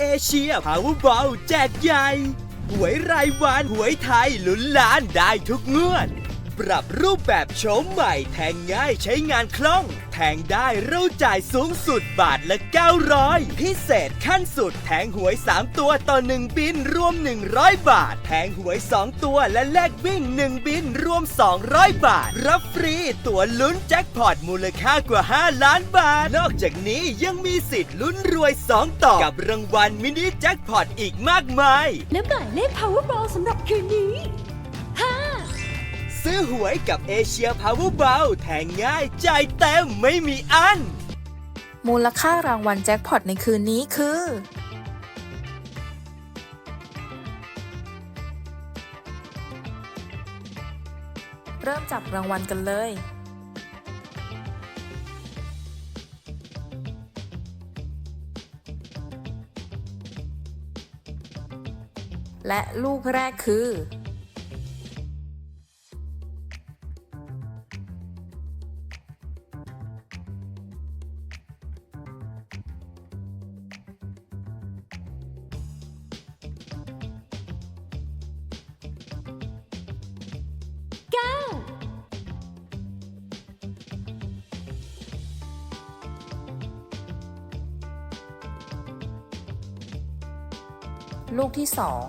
เอเชียพาวเวอร์บอลแจกใหญ่ หวยรายวันหวยไทยลุ้นล้านได้ทุกงวด ปรับรูปแบบโฉมใหม่ แทงง่ายใช้งานคล่อง แทงได้เราจ่ายสูงสุดบาทละ 900 พิเศษขั้นสุดแทงหวย 3 ตัวต่อ 1 บินรวม 100 บาท แทงหวย 2 ตัวและแลกวิ่ง 1 บินรวม 200 บาท รับฟรีตั๋วลุ้นแจ็คพอตมูลค่ากว่า 5 ล้านบาท นอกจากนี้ยังมีสิทธิ์ลุ้นรวย 2 ต่อ กับรางวัลมินิแจ็คพอตอีกมากมาย และหมายเลข Powerball สำหรับคืนนี้ ซื้อหวยกับเอเชียพาวเวอร์เบาแทงง่ายจ่ายเต็มไม่มีอัน มูลค่ารางวัลแจ็คพอตในคืนนี้คือ เริ่มจับรางวัลกันเลย และลูกแรกคือ ลูกที่สอง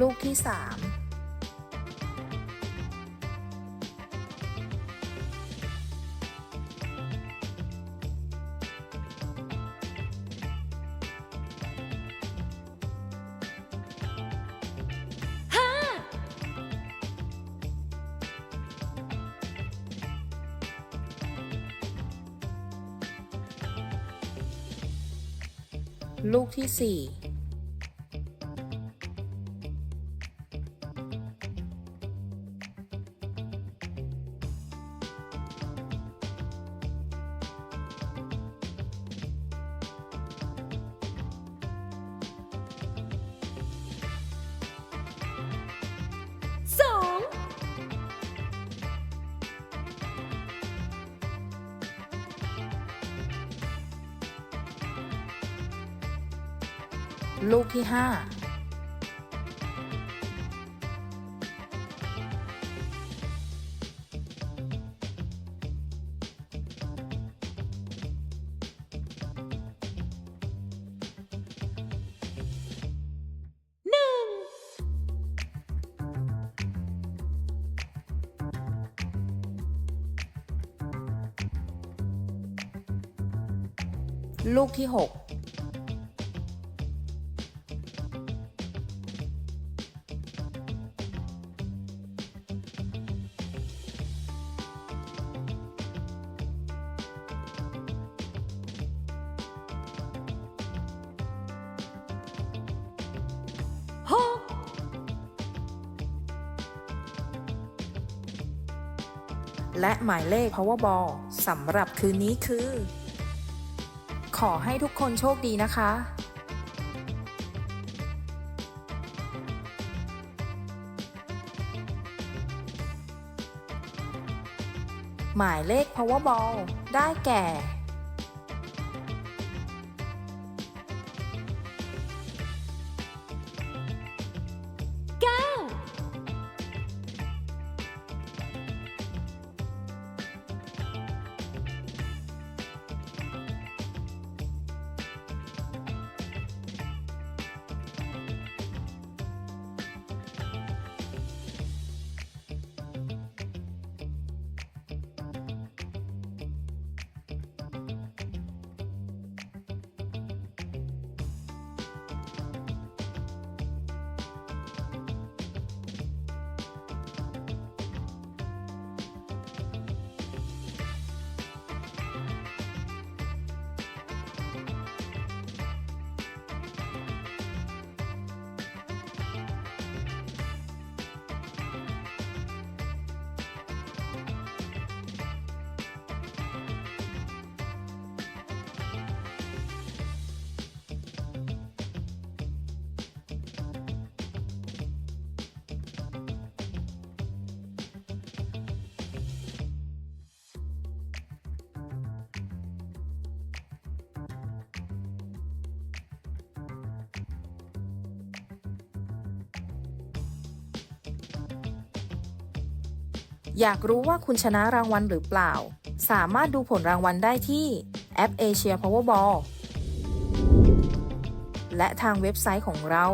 ลูกที่สาม ลูกที่ 4 ลูกที่ 5 ลูกที่ 6 และหมายเลข Powerball สำหรับคืนนี้คือ ขอให้ทุกคนโชคดีนะคะหมายเลข Powerball ได้แก่ อยากรู้ว่าคุณชนะรางวัลหรือเปล่า สามารถดูผลรางวัลได้ที่แอป Asia Powerball และทางเว็บไซต์ของเรา